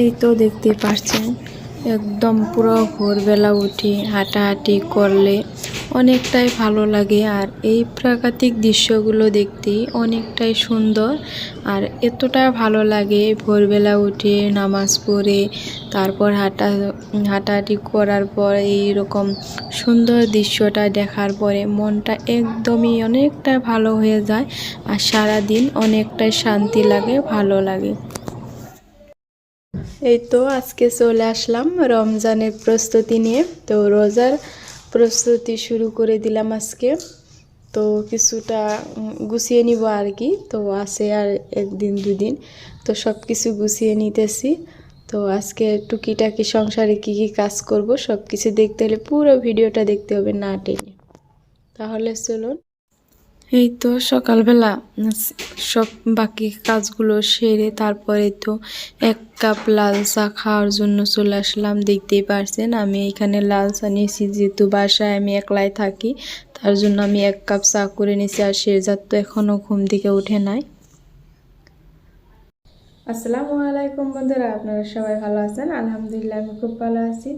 এই তো দেখতে পাচ্ছেন একদম পুরো ভোরবেলা উঠে হাঁটাহাঁটি করলে অনেকটাই ভালো লাগে। আর এই প্রাকৃতিক দৃশ্যগুলো দেখতে অনেকটাই সুন্দর। আর এতটা ভালো লাগে ভোরবেলা উঠে নামাজ পড়ে, তারপর হাঁটা, হাঁটাহাঁটি করার পর এই রকম সুন্দর দৃশ্যটা দেখার পরে মনটা একদমই অনেকটা ভালো হয়ে যায়। আর সারাদিন অনেকটাই শান্তি লাগে, ভালো লাগে। এই তো আজকে চলে আসলাম। রমজানের প্রস্তুতি নিয়ে। তো রোজার প্রস্তুতি শুরু করে দিলাম আজকে। তো কিছুটা গুছিয়ে নিব আর কি। তো আছে আর একদিন, দুদিন। তো সব কিছু গুছিয়ে নিতেছি। তো আজকে টুকিটাকি সংসারে কি কি কাজ করব সব কিছু দেখতে হলে পুরো ভিডিওটা দেখতে হবে না টেনে। তাহলে চলুন। এই তো সকালবেলা, সব বাকি কাজগুলো সেরে তারপরে তো এক কাপ লাল চা খাওয়ার জন্য চলে আসলাম। দেখতেই পারছেন, আমি এখানে লাল চা নিয়েছি, যেহেতু বাসায় আমি একলাই থাকি, তার জন্য আমি এক কাপ চা করে নিয়েছি আর শেরজাদ তো এখনও ঘুম থেকে উঠে নাই। আসসালামু আলাইকুম বন্ধুরা, আপনারা সবাই ভালো আছেন? আলহামদুলিল্লাহ, আমি খুব ভালো আছি।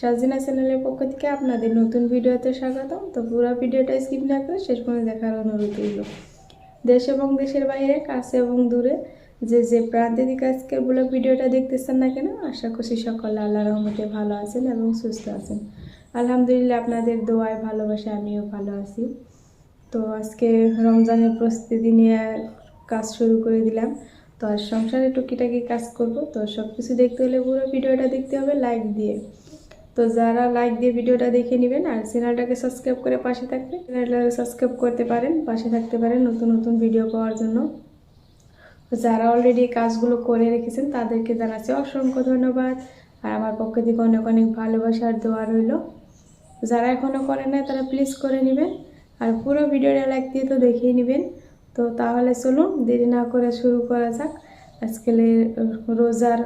সাজিনা চ্যানেলের পক্ষ থেকে আপনাদের নতুন ভিডিওতে স্বাগতম। তো পুরো ভিডিওটা স্কিপ না করে শেষ পর্যন্ত দেখার অনুরোধ রইল। দেশ এবং দেশের বাইরে, কাছে এবং দূরে, যে যে প্রান্তে দিকে আজকের ব্লগ ভিডিওটা দেখতেছেন না কেন, আশা করছি সকলে আল্লাহ রহমতে ভালো আছেন এবং সুস্থ আছেন। আলহামদুলিল্লাহ আপনাদের দোয়ায় ভালোবাসা আমিও ভালো আছি। তো আজকে রমজানের প্রস্তুতি নিয়ে কাজ শুরু করে দিলাম। তো আর সংসারে টুকিটাকি কাজ করব, তো সব কিছু দেখতে হলে পুরো ভিডিওটা দেখতে হবে লাইক দিয়ে। তো যারা লাইক দিয়ে ভিডিওটা দেখে নেবেন আর চ্যানেলটাকে সাবস্ক্রাইব করে পাশে থাকবে চ্যানেলটাকে সাবস্ক্রাইব করতে পারেন, পাশে থাকতে পারেন নতুন নতুন ভিডিও পাওয়ার জন্য। যারা অলরেডি কাজগুলো করে রেখেছেন, তাদেরকে জানাচ্ছি অসংখ্য ধন্যবাদ। আর আমার পক্ষ থেকে অনেক অনেক ভালোবাসার দোয়া রইল। যারা এখনও করেন না তারা প্লিজ করে নেবেন। আর পুরো ভিডিওটা লাইক দিয়ে তো দেখেই নেবেন। তো তাহলে চলুন, দেরি না করে শুরু করা যাক। আজকে রোজার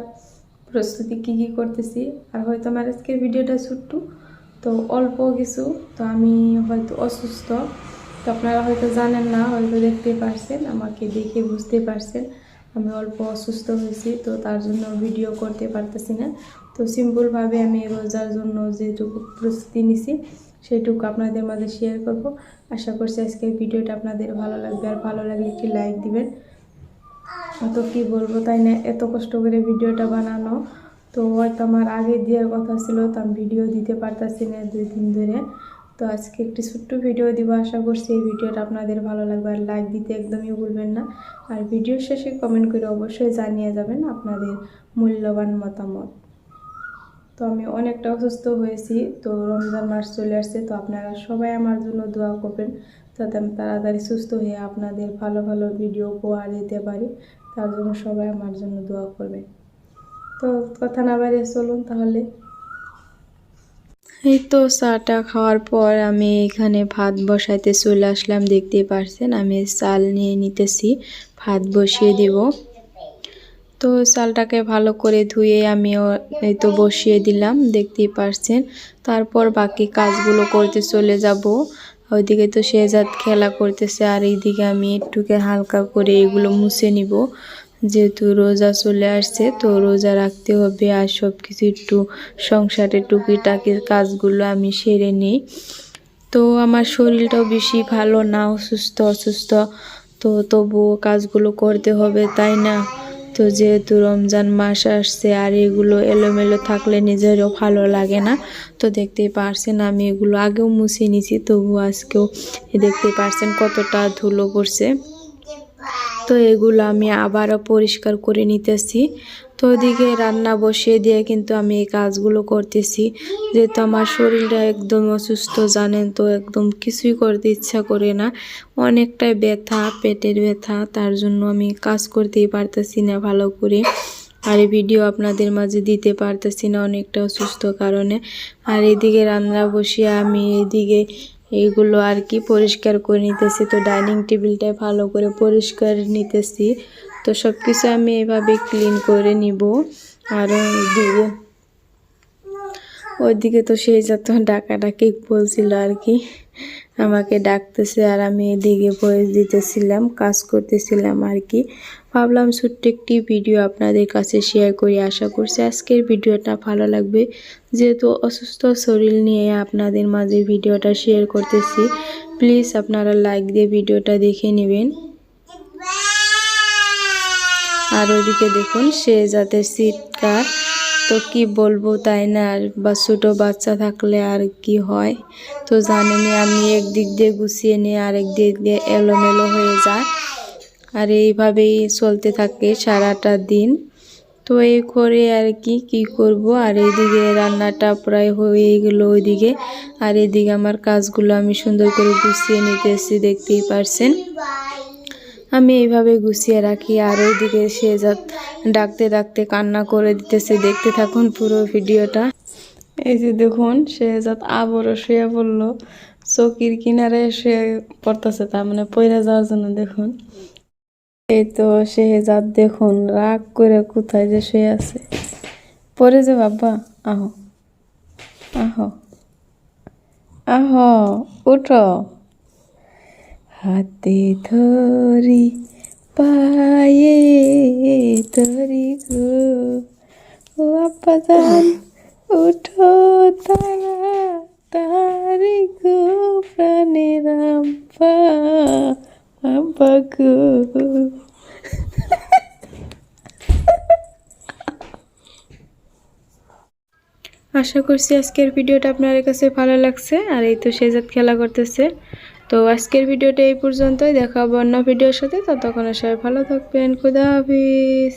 প্রস্তুতি কী কী করতেছি, আর হয়তো আমার আজকের ভিডিওটা ছোট্ট, তো অল্প কিছু, তো আমি হয়তো অসুস্থ, তো আপনারা হয়তো জানেন না, হয়তো দেখতে পারছেন, আমাকে দেখে বুঝতে পারছেন, আমি অল্প অসুস্থ হয়েছি, তো তার জন্য ভিডিও করতে পারতেছি না। তো সিম্পলভাবে আমি রোজার জন্য যেটুকু প্রস্তুতি নিছি, সেটুকু আপনাদের মাঝে শেয়ার করব। আশা করছি আজকের ভিডিওটা আপনাদের ভালো লাগবে, আর ভালো লাগলে একটি লাইক দিবেন। তো কি বলব, তাই না? এত কষ্ট করে ভিডিওটা বানানো। তো হয়তো আমার আগে দেওয়ার কথা ছিল, তো আমি ভিডিও দিতে পারতাছি না দুই দিন। ধরে তো আজকে একটি ছোট্ট ভিডিও দিব, আশা করছি এই ভিডিওটা আপনাদের ভালো লাগবে। আর লাইক দিতে একদমই ভুলবেন না। আর ভিডিও শেষে কমেন্ট করে অবশ্যই জানিয়ে যাবেন আপনাদের মূল্যবান মতামত। তো আমি অনেকটা অসুস্থ হয়েছি, তো রমজান মাস চলে আসছে, তো আপনারা সবাই আমার জন্য দোয়া করবেন। যাতে আমি তাড়াতাড়ি সুস্থ হয়ে আপনাদের ভালো ভালো ভিডিও উপহার দিতে পারি। তার জন্য সবাই আমার জন্য দোয়া করবেন। তো কথা না বাড়িয়ে চলুন তাহলে। এই তো চাটা খাওয়ার পর আমি এখানে ভাত বসাইতে চলে আসলাম দেখতেই পারছেন? আমি চাল নিয়ে নিতেছি, ভাত বসিয়ে দিব। তো চালটাকে ভালো করে ধুয়ে আমিও এই তো বসিয়ে দিলাম, দেখতেই পারছেন? তারপর বাকি কাজগুলো করতে চলে যাব। ওইদিকে তো শেজাদ খেলা করতেছে আর এইদিকে আমি একটুকে হালকা করে এগুলো মুছে নিব। যেহেতু রোজা চলে আসছে, তো রোজা রাখতে হবে আর সব কিছু একটু সংসারে টুকিটাকি কাজগুলো আমি সেরে নিই। তো আমার শরীরটাও বেশি ভালো না, অসুস্থ অসুস্থ। তো তবুও কাজগুলো করতে হবে, তাই না? তো যেহেতু রমজান মাস আসছে আর এগুলো এলোমেলো থাকলে নিজেরও ভালো লাগে না, তো দেখতেই পারছেন আমি এগুলো আগেও মুছে নিছি তবু আজকেও দেখতে পারছেন কতটা ধুলো পড়ছে। তো এগুলো আমি আবারও পরিষ্কার করে নিতেছি। তো ওদিকে রান্না বসিয়ে দিয়ে কিন্তু আমি এই কাজগুলো করতেছি। যেহেতু আমার শরীরটা একদম অসুস্থ, জানেন তো, একদম কিছুই করতে ইচ্ছা করে না। অনেকটাই ব্যথা, পেটের ব্যথা, তার জন্য আমি কাজ করতেই পারতেছি না ভালো করে। আর এই ভিডিও আপনাদের মাঝে দিতে পারতেছি না অনেকটা অসুস্থ কারণে। আর এদিকে রান্না বসিয়ে আমি এদিকে এইগুলো আর কি পরিষ্কার করে নিতেছি। তো ডাইনিং টেবিলটা ভালো করে পরিষ্কার নিতেছি। তো সব কিছু আমি এভাবে ক্লিন করে নিব। আর ওইদিকে ওইদিকে তো সেই যত ডাকাডাকি বলছিল আর কি, আমাকে ডাকতেছে আর আমি এদিকে ভয়েস দিতেছিলাম, কাজ করতেছিলাম আর কি। ভাবলাম ছোট্ট একটি ভিডিও আপনাদের কাছে শেয়ার করি। আশা করছি আজকের ভিডিওটা ভালো লাগবে। যেহেতু অসুস্থ শরীর নিয়ে আপনাদের মাঝে ভিডিওটা শেয়ার করতেছি প্লিজ আপনারা লাইক দিয়ে ভিডিওটা দেখে নেবেন। আর ওইদিকে দেখুন, সে যাতে চিৎকার তো কি বলব তাই না? আর বা ছোটো বাচ্চা থাকলে আর কি হয়? তো জানেনি আমি একদিক দিয়ে গুছিয়ে নিয়ে আরেক দিক দিয়ে এলোমেলো হয়ে যায়। আর এইভাবেই চলতে থাকে সারাটা দিন। তো এই করে আর কি কি করব? আর এইদিকে রান্নাটা প্রায় হয়ে গেল ওইদিকে। আর এদিকে আমার কাজগুলো আমি সুন্দর করে গুছিয়ে নিতেছি, দেখতেই পারছেন। আমি এইভাবে গুছিয়ে রাখি। আর ওইদিকে সে ডাকতে ডাকতে কান্না করে দিতেছে। দেখতে থাকুন পুরো ভিডিওটা। এই যে দেখুন শেহজাদ আবারও শুয়ে পড়ল। চকির কিনারে শুয়ে পড়তেছে, তার মানে পয়রা যাওয়ার জন্য দেখুন। এই তো শেহজাদ দেখুন, রাগ করে কোথায় যে শুয়ে আছে। পরে যে বাবা, আহো আহো আহো, উঠো। হাতে ধরি, পায়ে ধরি গো। ও আব্বা উঠো তারি গো প্রাণের আব্বা আব্বা গো আশা করছি আজকের ভিডিওটা আপনার কাছে ভালো লাগছে, আর এই তো সেজাত খেলা করতেছে। তো আজকের ভিডিওটা এই পর্যন্তই, দেখা হবে অন্য ভিডিওর সাথে, ততক্ষণ সবাই ভালো থাকবেন, খুদা হাফিজ।